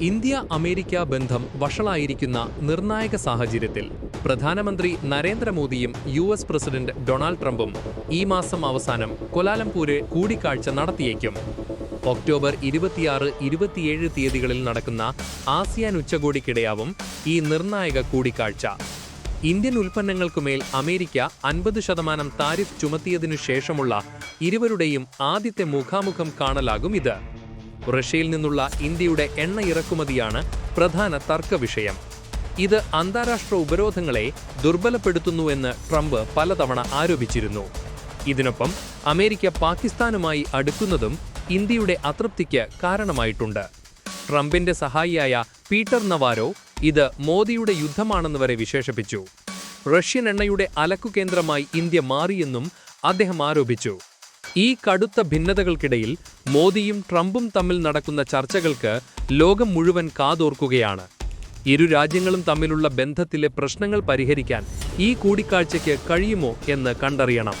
India America ബന്ധം വഷളായിരിക്കുന്ന നിർണായക സാഹചര്യത്തിൽ പ്രധാനമന്ത്രി നരേന്ദ്രമോദിയും യു എസ് പ്രസിഡന്റ് ഡൊണാൾഡ് ട്രംപും ഈ മാസം അവസാനം കൊലാലംപൂരിൽ കൂടിക്കാഴ്ച നടത്തിയേക്കും. ഒക്ടോബർ ഇരുപത്തിയാറ് ഇരുപത്തിയേഴ് തീയതികളിൽ നടക്കുന്ന ആസിയാൻ ഉച്ചകോടിക്കിടെയാവും ഈ നിർണായക കൂടിക്കാഴ്ച. ഇന്ത്യൻ ഉൽപ്പന്നങ്ങൾക്കുമേൽ അമേരിക്ക അൻപത് ശതമാനം താരിഫ് ചുമത്തിയതിനു ശേഷമുള്ള ഇരുവരുടെയും ആദ്യത്തെ മുഖാമുഖം കാണലാകും ഇത്. റഷ്യയിൽ നിന്നുള്ള ഇന്ത്യയുടെ എണ്ണ ഇറക്കുമതിയാണ് പ്രധാന തർക്കവിഷയം ഇത് അന്താരാഷ്ട്ര ഉപരോധങ്ങളെ ദുർബലപ്പെടുത്തുന്നുവെന്ന് ട്രംപ് പലതവണ ആരോപിച്ചിരുന്നു. ഇതിനൊപ്പം അമേരിക്ക പാകിസ്ഥാനുമായി അടുക്കുന്നതും ഇന്ത്യയുടെ അതൃപ്തിക്ക് കാരണമായിട്ടുണ്ട്. ട്രംപിന്റെ സഹായിയായ പീറ്റർ നവാരോ ഇത് മോദിയുടെ യുദ്ധമാണെന്ന് വരെ വിശേഷിപ്പിച്ചു. റഷ്യൻ എണ്ണയുടെ അലക്കുകേന്ദ്രമായി ഇന്ത്യ മാറിയെന്നും അദ്ദേഹം ആരോപിച്ചു. ഈ കടുത്ത ഭിന്നതകൾക്കിടയിൽ മോദിയും ട്രംപും തമ്മിൽ നടക്കുന്ന ചർച്ചകൾക്ക് ലോകം മുഴുവൻ കാതോർക്കുകയാണ്. ഇരു രാജ്യങ്ങളും തമ്മിലുള്ള ബന്ധത്തിലെ പ്രശ്നങ്ങൾ പരിഹരിക്കാൻ ഈ കൂടിക്കാഴ്ചയ്ക്ക് കഴിയുമോ എന്ന് കണ്ടറിയണം.